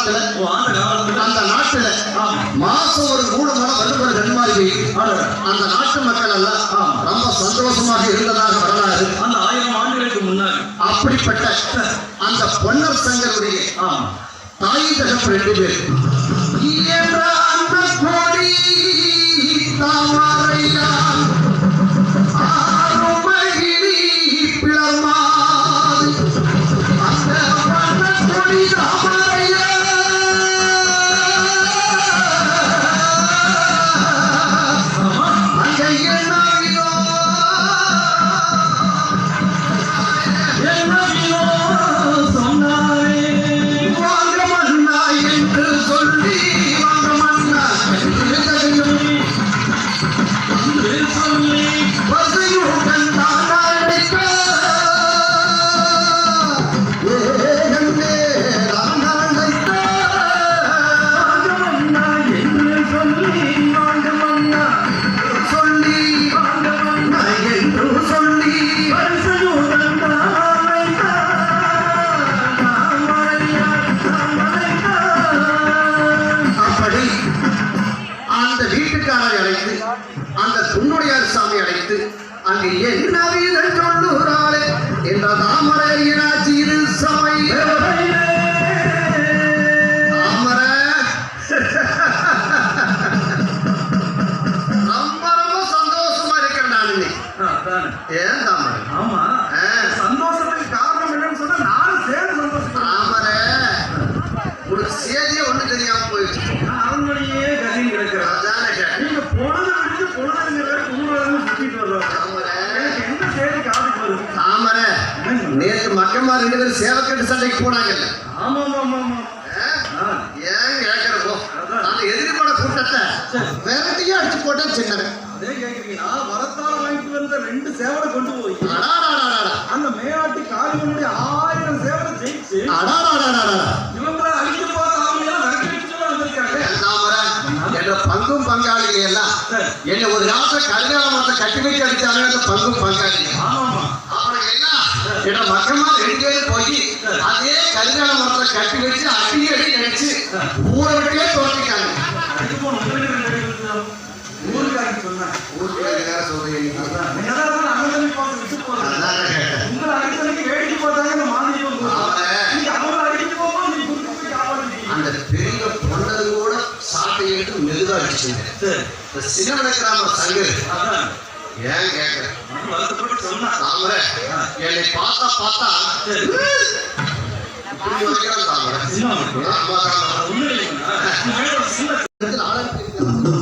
நாட்டுல அந்த நாட்டுல மாசம் ஒரு மூணு மணம் வருடப்பட ஜென்மாகி அந்த நாட்டு மக்கள் எல்லாம் ரொம்ப சந்தோஷமாக இருந்ததாக வரலாறு. அந்த ஆயிரம் ஆண்டுகளுக்கு முன்னாடி. அப்படிப்பட்ட அந்த பொன்னர் சங்கருடைய தாய் தகப்பு ரெண்டு பேர். அங்கு என்ன வீரர் சொல்லுகிறாளே என்ற தாமரையினாச்சி இது சமை தாமர. ரொம்ப சந்தோஷமா இருக்கேன் நான். ஏன் தாமரை? ஆமா. ஆமா ரெண்டு பேரும் சேவக்கட்டு சண்டைக்கு போனாங்க ஆமா ஆமா ஆமா ஏன் கேட்கறப்போ அந்த எதிர்பார கூட்டத்தை விரட்டியே அடிச்சு போட்டா சின்னவன். அதே கேக்குறீங்களா? வரத்தால வாங்கிட்டு வந்த ரெண்டு சேவலை கொண்டு போய். அந்த மேலாட்டி காளிகளுடைய ஆயிரம் சேவலை ஜெயிச்சு இவங்களை அழிஞ்சு போற ஆமையெல்லாம் என்ற பங்கும் பங்காளிகள் எல்லாம். என்ன ஒரு காலத்துல கல்யாணத்தை கட்டி வைக்க அடிச்சாலும் பங்கும் பங்காளிகள் ஆமா என்ற மக்கமா ரெண்டு பேரும் போய் அதே கல்யாண மரத்தை கட்டி வச்சு அடி அடி அடிச்சு ஊரை விட்டே தோற்றிட்டாங்க அடிக்க போன உங்களுக்கு ரெண்டு அடி விழுந்துதான். ஊருக்காரங்க சொன்னாங்க ஊருக்கு வேற சொல்றீங்க மெதுவா அடிச்சுங்க. சின்னமலை கிராம சங்கர் ஏன் கேட்கிறேன் வருத்தப்பட்டு சொன்னா தாமரை. என்னை பார்த்தா பார்த்தா